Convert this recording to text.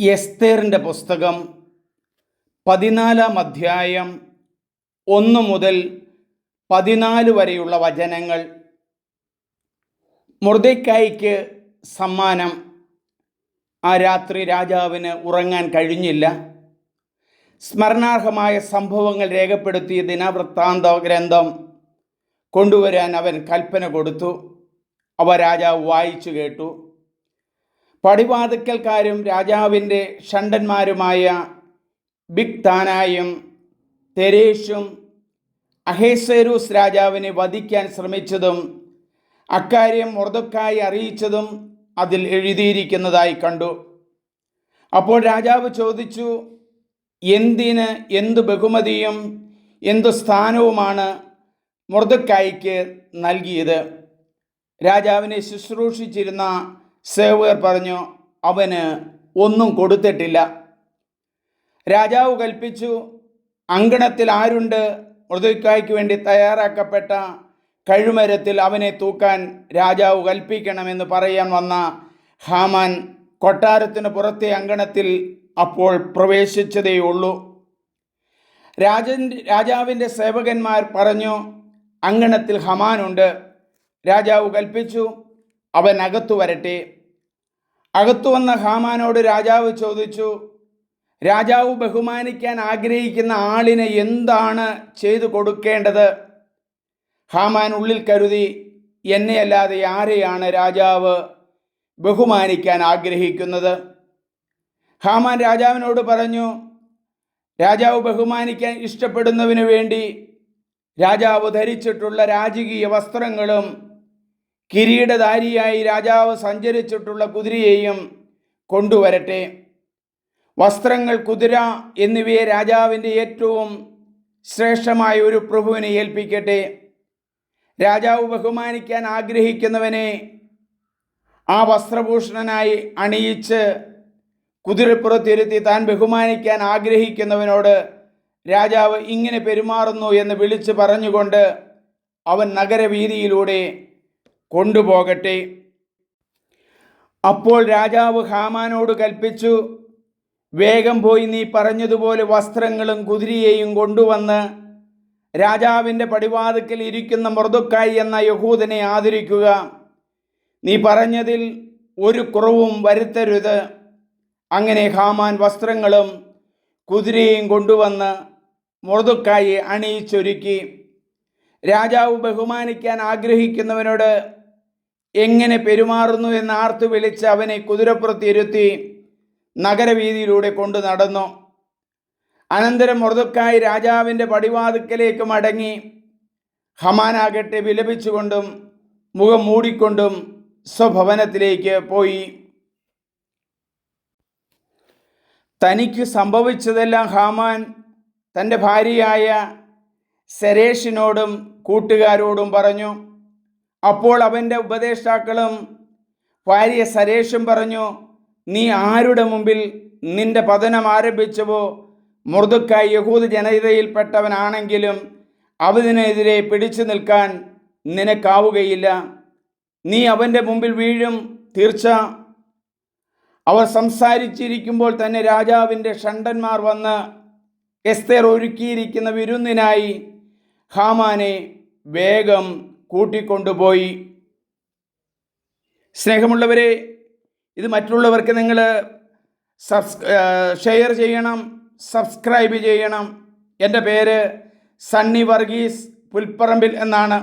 എസ്തേറിന്റെ പുസ്തകം പതിനാലാം അധ്യായം ഒന്ന് മുതൽ പതിനാല് വരെയുള്ള വചനങ്ങൾ മുർദയ്ക്കായിക്ക് സമ്മാനം ആ രാത്രി രാജാവിന് ഉറങ്ങാൻ കഴിഞ്ഞില്ല. സ്മരണാർഹമായ സംഭവങ്ങൾ രേഖപ്പെടുത്തിയ ദിനവൃത്താന്ത ഗ്രന്ഥം കൊണ്ടുവരാൻ അവൻ കൽപ്പന കൊടുത്തു. അവ രാജാവ് വായിച്ചു കേട്ടു. പടിവാതുക്കൽക്കാരും രാജാവിന്റെ ഷണ്ടന്മാരുമായ ബിഗ് താനായും തെരേഷും അഹേസേരൂസ് രാജാവിനെ വധിക്കാൻ ശ്രമിച്ചതും അക്കാര്യം മുർദക്കായി അറിയിച്ചതും അതിൽ എഴുതിയിരിക്കുന്നതായി കണ്ടു. അപ്പോൾ രാജാവ് ചോദിച്ചു എന്തിന് എന്തു ബഹുമതിയും എന്തു സ്ഥാനവുമാണ് മുർദക്കായിക്ക് നൽകിയത്? രാജാവിനെ ശുശ്രൂഷിച്ചിരുന്ന സേവകർ പറഞ്ഞു അവന് ഒന്നും കൊടുത്തിട്ടില്ല. രാജാവ് കൽപ്പിച്ചു അങ്കണത്തിൽ ആരുണ്ട്? മൃദുക്കായ്ക്ക് വേണ്ടി തയ്യാറാക്കപ്പെട്ട കഴുമരത്തിൽ അവനെ തൂക്കാൻ രാജാവ് കൽപ്പിക്കണമെന്ന് പറയാൻ വന്ന ഹാമാൻ കൊട്ടാരത്തിന് പുറത്തെ അങ്കണത്തിൽ അപ്പോൾ പ്രവേശിച്ചതേയുള്ളൂ. രാജൻ രാജാവിന്റെ സേവകന്മാർ പറഞ്ഞു അങ്കണത്തിൽ ഹമാനുണ്ട് രാജാവ് കൽപ്പിച്ചു അവൻ അകത്തു വരട്ടെ. അകത്തു വന്ന ഹാമാനോട് രാജാവ് ചോദിച്ചു രാജാവ് ബഹുമാനിക്കാൻ ആഗ്രഹിക്കുന്ന ആളിനെ എന്താണ് ചെയ്തു കൊടുക്കേണ്ടത്? ഹാമാൻ ഉള്ളിൽ കരുതി എന്നെയല്ലാതെ ആരെയാണ് രാജാവ് ബഹുമാനിക്കാൻ ആഗ്രഹിക്കുന്നത്? ഹാമാൻ രാജാവിനോട് പറഞ്ഞു രാജാവ് ബഹുമാനിക്കാൻ ഇഷ്ടപ്പെടുന്നതിന് വേണ്ടി രാജാവ് ധരിച്ചിട്ടുള്ള രാജകീയ വസ്ത്രങ്ങളും കിരീടധാരിയായി രാജാവ് സഞ്ചരിച്ചിട്ടുള്ള കുതിരയെയും കൊണ്ടുവരട്ടെ. വസ്ത്രങ്ങൾ കുതിര എന്നിവയെ രാജാവിന്റെ ഏറ്റവും ശ്രേഷ്ഠമായ ഒരു പ്രഭുവിനെ ഏൽപ്പിക്കട്ടെ. രാജാവ് ബഹുമാനിക്കാൻ ആഗ്രഹിക്കുന്നവനെ ആ വസ്ത്രഭൂഷണനായി അണിയിച്ച് കുതിരപ്പുറത്തിരുത്തി താൻ ബഹുമാനിക്കാൻ ആഗ്രഹിക്കുന്നവനോട് രാജാവ് ഇങ്ങനെ പെരുമാറുന്നു എന്ന് വിളിച്ചു പറഞ്ഞുകൊണ്ട് അവൻ നഗരവീതിയിലൂടെ കൊണ്ടുപോകട്ടെ. അപ്പോൾ രാജാവ് ഹാമാനോട് കൽപ്പിച്ചു വേഗം പോയി നീ പറഞ്ഞതുപോലെ വസ്ത്രങ്ങളും കുതിരയെയും കൊണ്ടുവന്ന് രാജാവിന്റെ പടിവാതുക്കൽ ഇരിക്കുന്ന മൃദുക്കായി എന്ന യഹൂദനെ ആദരിക്കുക. നീ പറഞ്ഞതിൽ ഒരു കുറവും വരുത്തരുത്. അങ്ങനെ ഹാമാൻ വസ്ത്രങ്ങളും കുതിരയും കൊണ്ടുവന്ന് മൃദുക്കായി അണിയിച്ചൊരുക്കി. രാജാവ് ബഹുമാനിക്കാൻ ആഗ്രഹിക്കുന്നവനോട് എങ്ങനെ പെരുമാറുന്നു എന്ന് ആർത്തു വിളിച്ച് അവനെ കുതിരപ്പുറത്തിരുത്തി നഗരവീതിയിലൂടെ കൊണ്ടു നടന്നു. അനന്തരം മൃദുക്കായി രാജാവിന്റെ പടിവാതുക്കലേക്ക് മടങ്ങി ഹമാനാകട്ടെ വിലപിച്ചുകൊണ്ടും മുഖം മൂടിക്കൊണ്ടും സ്വഭവനത്തിലേക്ക് പോയി. തനിക്ക് സംഭവിച്ചതെല്ലാം ഹാമാൻ തന്റെ ഭാര്യയായ സെരേഷിനോടും കൂട്ടുകാരോടും പറഞ്ഞു അപ്പോൾ അവന്റെ ഉപദേഷ്ടാക്കളും ഭാര്യ സരേഷും പറഞ്ഞു നീ ആരുടെ മുമ്പിൽ നിന്റെ പതനം ആരംഭിച്ചുവോ? മൃദുക്കായി യഹൂദ് ജനതയിൽപ്പെട്ടവനാണെങ്കിലും അവതിനെതിരെ പിടിച്ചു നിൽക്കാൻ നിനക്കാവുകയില്ല. നീ അവന്റെ മുമ്പിൽ വീഴും തീർച്ച. അവർ സംസാരിച്ചിരിക്കുമ്പോൾ തന്നെ രാജാവിന്റെ ഷണ്ടന്മാർ വന്ന് എസ്തേർ ഒരുക്കിയിരിക്കുന്ന വിരുന്നിനായി ഹാമാനെ വേഗം കൂട്ടിക്കൊണ്ടുപോയി. സ്നേഹമുള്ളവരെ ഇത് മറ്റുള്ളവർക്ക് നിങ്ങൾ സബ്സ് ഷെയർ ചെയ്യണം സബ്സ്ക്രൈബ് ചെയ്യണം. എന്റെ പേര് സണ്ണി വർഗീസ് പുൽപ്പറമ്പിൽ എന്നാണ്.